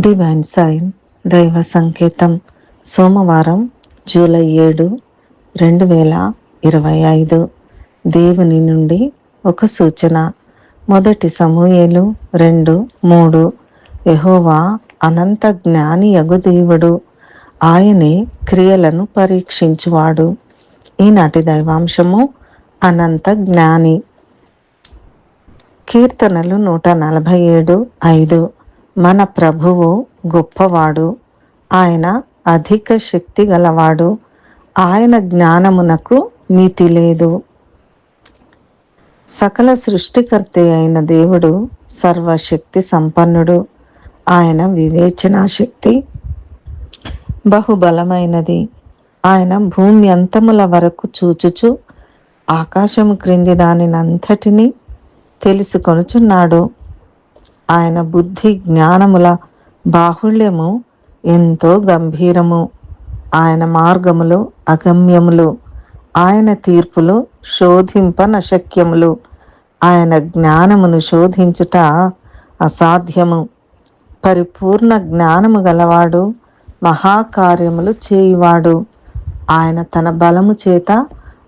Divine sign దైవ సంకేతం సోమవారం జూలై ఏడు రెండు వేల ఇరవై ఐదు. దేవుని నుండి ఒక సూచన. మొదటి సమూహలు రెండు మూడు. యహోవా అనంత జ్ఞాని యగు దేవుడు. ఆయనే క్రియలను పరీక్షించువాడు. ఈనాటి దైవాంశము అనంత జ్ఞాని. కీర్తనలు నూట నలభై ఏడు ఐదు. మన ప్రభువు గొప్పవాడు. ఆయన అధిక శక్తి గలవాడు. ఆయన జ్ఞానమునకు మితి లేదు. సకల సృష్టికర్త అయిన దేవుడు సర్వశక్తి సంపన్నుడు. ఆయన వివేచనా శక్తి బహుబలమైనది. ఆయన భూమి అంతముల వరకు చూచుచు ఆకాశము క్రింది దానినంతటినీ తెలుసుకొనుచున్నాడు. ఆయన బుద్ధి జ్ఞానముల బాహుళ్యము ఎంతో గంభీరము. ఆయన మార్గములు అగమ్యములు. ఆయన తీర్పులు శోధింపనశక్యములు. ఆయన జ్ఞానమును శోధించుట అసాధ్యము. పరిపూర్ణ జ్ఞానము గలవాడు మహాకార్యములు చేయువాడు. ఆయన తన బలము చేత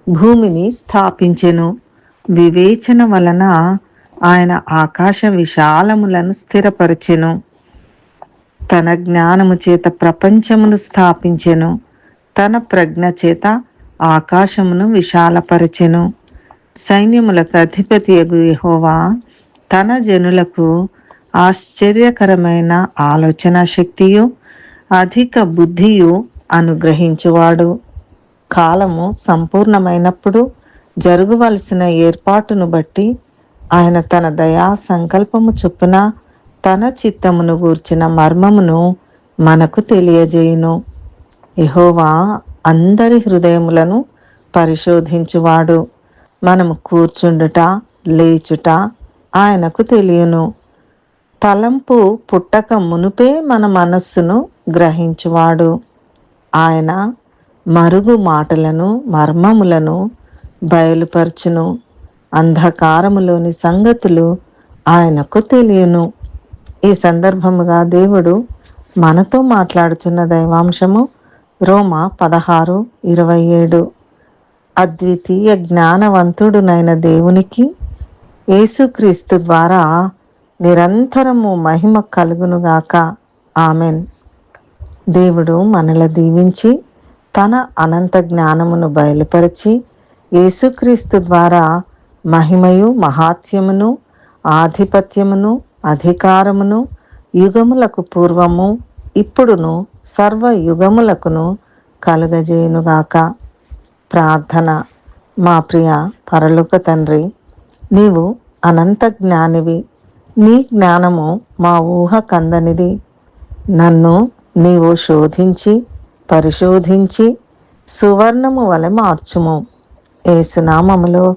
భూమిని స్థాపించెను. వివేచన వలన ఆయన ఆకాశ విశాలములను స్థిరపరచెను. తన జ్ఞానము చేత ప్రపంచమును స్థాపించెను. తన ప్రజ్ఞ చేత ఆకాశమును విశాలపరచెను. సైన్యములకు అధిపతి యహోవా తన జనులకు ఆశ్చర్యకరమైన ఆలోచన శక్తియు అధిక బుద్ధియు అనుగ్రహించువాడు. కాలము సంపూర్ణమైనప్పుడు జరగవలసిన ఏర్పాటును బట్టి ఆయన తన దయా సంకల్పము చొప్పున తన చిత్తమును గూర్చిన మర్మమును మనకు తెలియజేయును. ఎహోవా అందరి హృదయములను పరిశోధించువాడు. మనము కూర్చుండుట లేచుట ఆయనకు తెలియను. తలంపు పుట్టక మునుపే మన మనస్సును గ్రహించువాడు. ఆయన మరుగు మాటలను మర్మములను బయలుపరచును. అంధకారములోని సంగతులు ఆయనకు తెలియను. ఈ సందర్భముగా దేవుడు మనతో మాట్లాడుచున్న దైవాంశము రోమ పదహారు ఇరవై ఏడు. అద్వితీయ జ్ఞానవంతుడునైన దేవునికి యేసుక్రీస్తు ద్వారా నిరంతరము మహిమ కలుగునుగాక. ఆమెన్. దేవుడు మనల దీవించి తన అనంత జ్ఞానమును బయలుపరిచి యేసుక్రీస్తు ద్వారా మహిమయు మహాత్యమును ఆధిపత్యమును అధికారమును యుగములకు పూర్వము ఇప్పుడును సర్వ యుగములకును కలుగజేయునుగాక. ప్రార్థన. మా ప్రియ పరలోక తండ్రి నీవు అనంత జ్ఞానివి. నీ జ్ఞానము మా ఊహ కందనిది. నన్ను నీవు శోధించి పరిశోధించి సువర్ణము వలె మార్చుము. ఏసునామములో